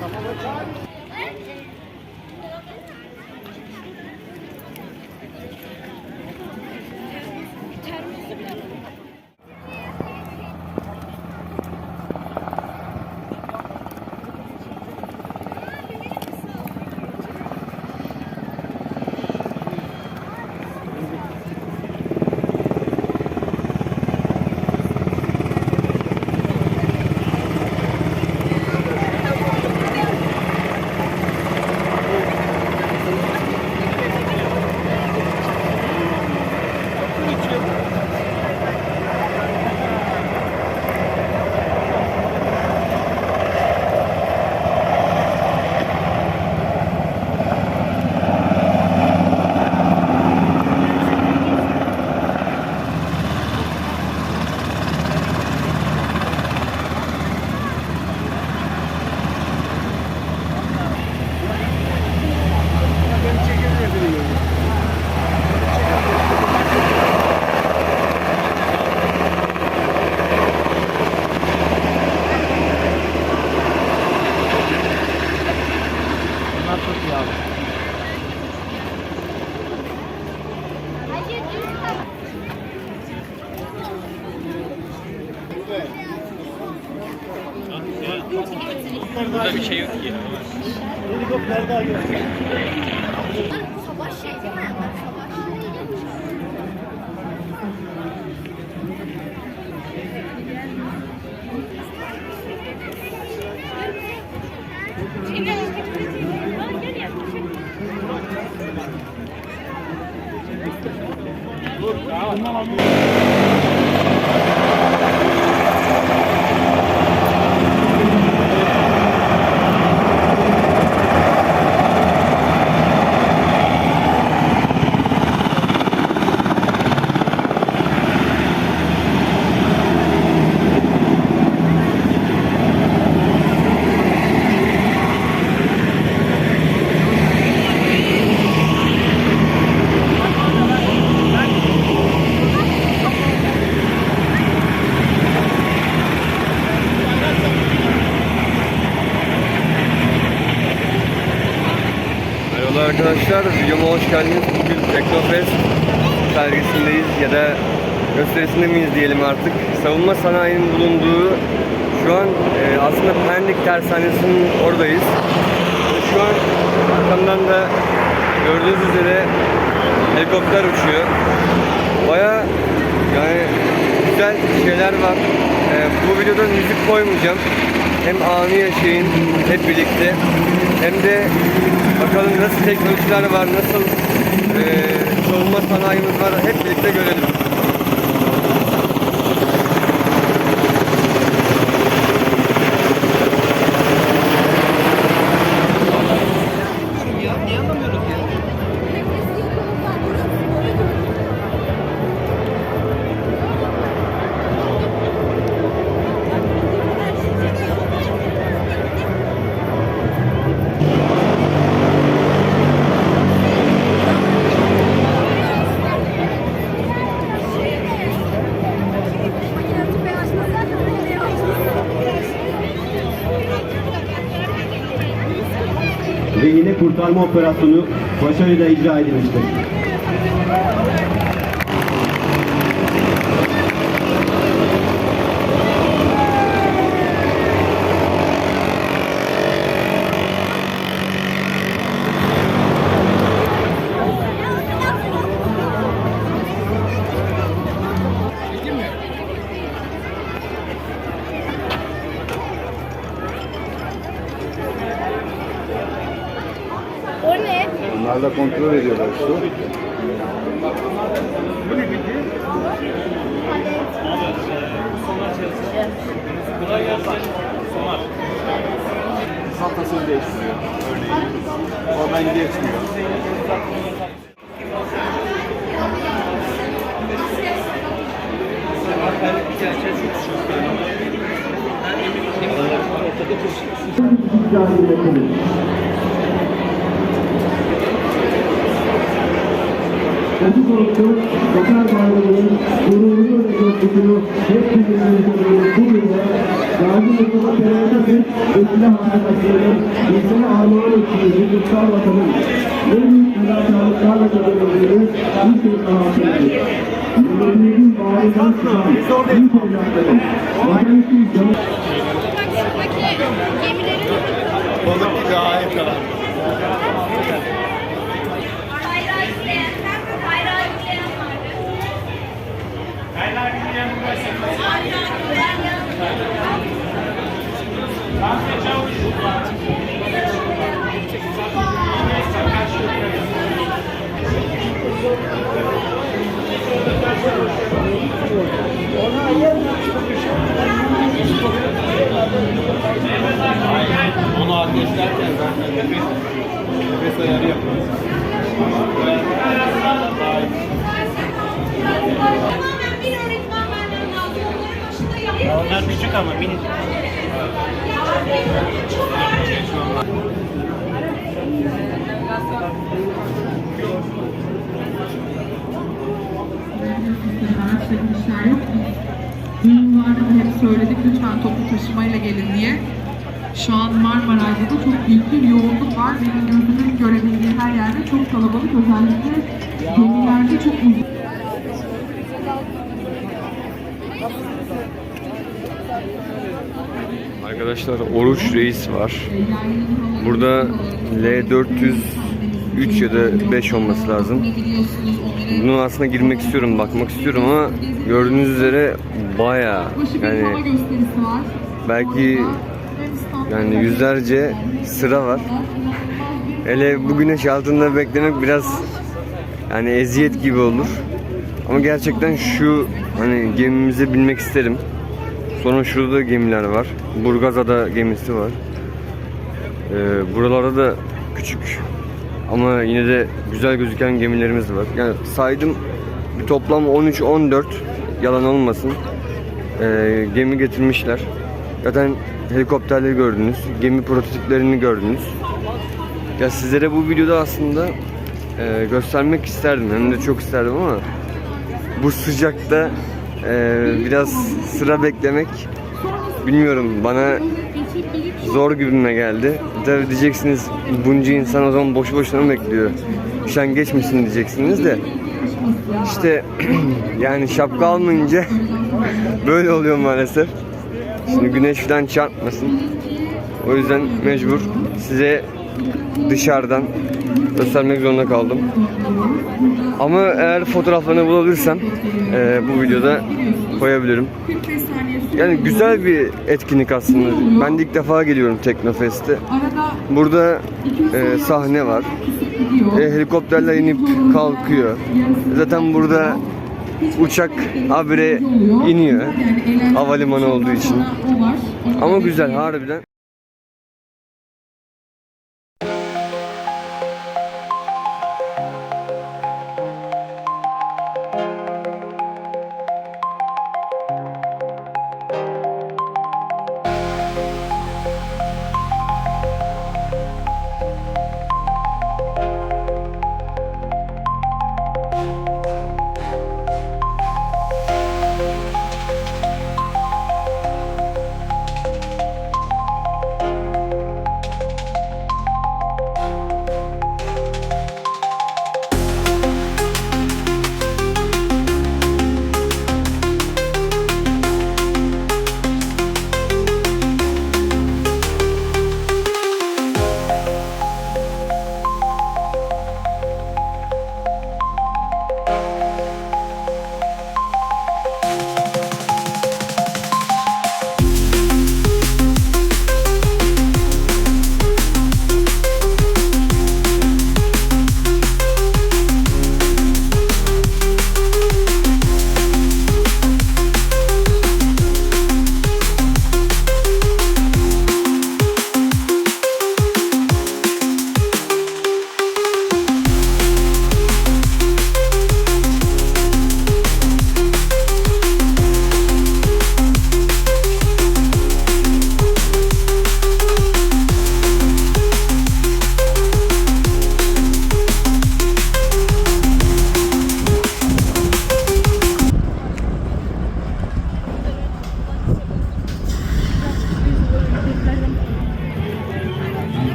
怎么回 Mama. Arkadaşlar, videoma hoş geldiniz. Bugün Teknofest sergisindeyiz ya da gösterisinde miyiz diyelim artık. Savunma sanayinin bulunduğu şu an e, aslında Pendik Tersanesi'nin oradayız. Şu an arkamdan da gördüğünüz üzere helikopter uçuyor. Baya yani güzel şeyler var. E, bu videoda müzik koymayacağım. Hem anı yaşayın hep birlikte hem de bakalım nasıl teknolojiler var, nasıl e, savunma sanayimiz var hep birlikte görelim. Kurtarma operasyonu başarıyla icra edilmiştir. O da kontrol ediyorlar su. Kolay gelsin. Sonar. Safhasını değiştiriyor örneğin. Oradan geçmiyor. Açık Zafer Bayramı'nın gururlu ve coşkusunu hep birlikte bu yılda Gazi Mustafa ve silah arkadaşlarının ülkene armağan ettiği bu kutsal vatanın ne büyük fedakarlıklarla kazanıldığını bir kez daha hatırlatır. Ülkemizin bağrından çıkan büyük evlatların vatan için gemilerin Balık gibi ağa Onu ateşlerken zaten nefes, nefes ayarı yapıyoruz. Küçük ama minik. araç çekmişler yok mu? Vardı hep söyledik lütfen toplu taşımayla gelin diye. Şu an Marmaray'da da çok büyük bir yoğunluk var. Benim gözümün görebildiği her yerde çok kalabalık. Özellikle gemilerde çok uzun. Arkadaşlar Oruç Reis var. Burada L403 ya da 5 olması lazım. Bunun aslında girmek istiyorum, bakmak istiyorum ama gördüğünüz üzere baya yani belki yani yüzlerce sıra var. Hele bu güneş altında beklemek biraz yani eziyet gibi olur. Ama gerçekten şu hani gemimize binmek isterim. Sonra şurada gemiler var. Burgazada gemisi var. Ee, buralarda da küçük ama yine de güzel gözüken gemilerimiz var. Yani saydım bir toplam 13-14 yalan olmasın. Ee, gemi getirmişler. Zaten helikopterleri gördünüz. Gemi prototiplerini gördünüz. Ya sizlere bu videoda aslında e, göstermek isterdim. Hem de çok isterdim ama bu sıcakta e, biraz sıra beklemek bilmiyorum bana zor gibime geldi. Tabi diyeceksiniz bunca insan o zaman boşu boşuna mı bekliyor? Sen geçmişsin diyeceksiniz de işte yani şapka almayınca böyle oluyor maalesef. Şimdi güneş falan çarpmasın. O yüzden mecbur size dışarıdan göstermek zorunda kaldım. Ama eğer fotoğraflarını bulabilirsem eee, bu videoda koyabilirim. 45 saniye süre Yani güzel bir etkinlik aslında. Ben de ilk defa geliyorum Teknofest'e. Burada 200 eee, saniye sahne var. E, helikopterler inip kalkıyor. Zaten burada uçak habire iniyor. Havalimanı olduğu için. Ama güzel harbiden.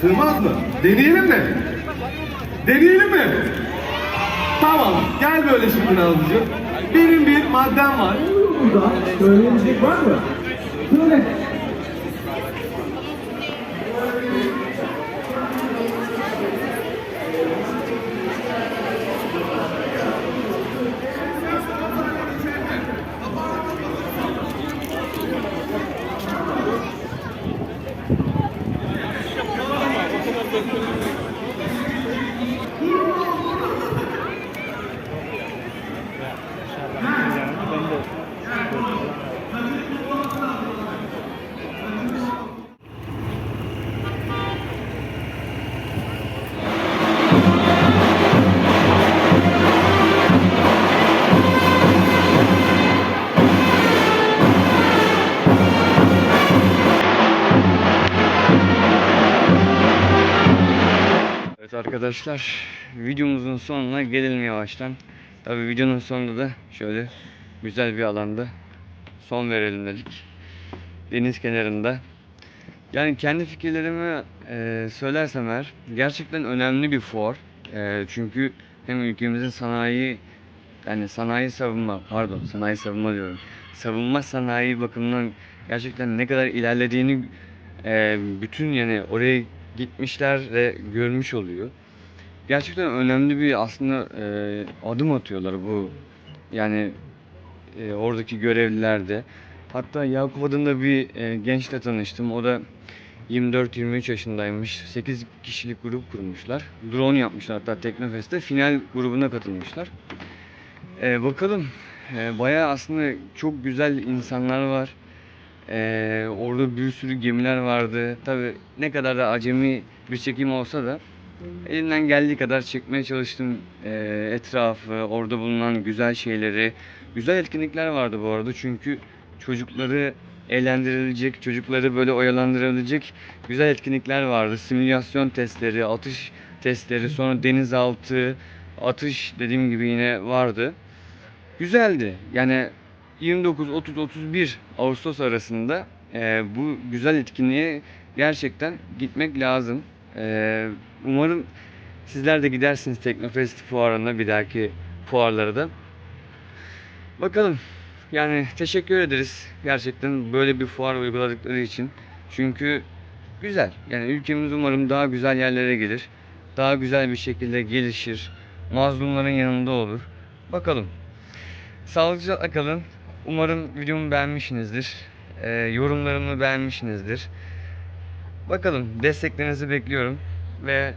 Sığmaz mı? Deneyelim mi? Deneyelim mi? Tamam. Gel böyle şimdi Nazlıcığım. Benim bir maddem var. Burada söyleyecek var mı? Söyle. Arkadaşlar videomuzun sonuna gelelim yavaştan. Tabi videonun sonunda da şöyle güzel bir alanda son verelim dedik. Deniz kenarında. Yani kendi fikirlerimi e, söylersem eğer gerçekten önemli bir fuar. E, çünkü hem ülkemizin sanayi yani sanayi savunma pardon sanayi savunma diyorum. Savunma sanayi bakımından gerçekten ne kadar ilerlediğini e, bütün yani oraya gitmişler ve görmüş oluyor. Gerçekten önemli bir aslında e, adım atıyorlar bu yani e, oradaki görevliler de. Hatta Yakup adında bir e, gençle tanıştım. O da 24-23 yaşındaymış. 8 kişilik grup kurmuşlar. Drone yapmışlar hatta Teknofest'te. Final grubuna katılmışlar. E, bakalım. E, bayağı aslında çok güzel insanlar var. E, orada bir sürü gemiler vardı. Tabi ne kadar da acemi bir çekim olsa da elimden geldiği kadar çekmeye çalıştım e, etrafı, orada bulunan güzel şeyleri. Güzel etkinlikler vardı bu arada çünkü çocukları eğlendirilecek, çocukları böyle oyalandırabilecek güzel etkinlikler vardı. Simülasyon testleri, atış testleri, sonra denizaltı, atış dediğim gibi yine vardı. Güzeldi. Yani 29, 30, 31 Ağustos arasında e, bu güzel etkinliğe gerçekten gitmek lazım. E, umarım sizler de gidersiniz Teknofest fuarına bir dahaki fuarlara da. Bakalım. Yani teşekkür ederiz gerçekten böyle bir fuar uyguladıkları için. Çünkü güzel. Yani ülkemiz umarım daha güzel yerlere gelir. Daha güzel bir şekilde gelişir. Mazlumların yanında olur. Bakalım. Sağlıcakla kalın. Umarım videomu beğenmişsinizdir. Ee, yorumlarımı beğenmişsinizdir. Bakalım desteklerinizi bekliyorum. Ve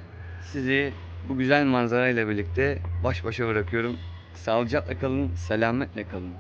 sizi bu güzel manzarayla birlikte baş başa bırakıyorum. Sağlıcakla kalın, selametle kalın.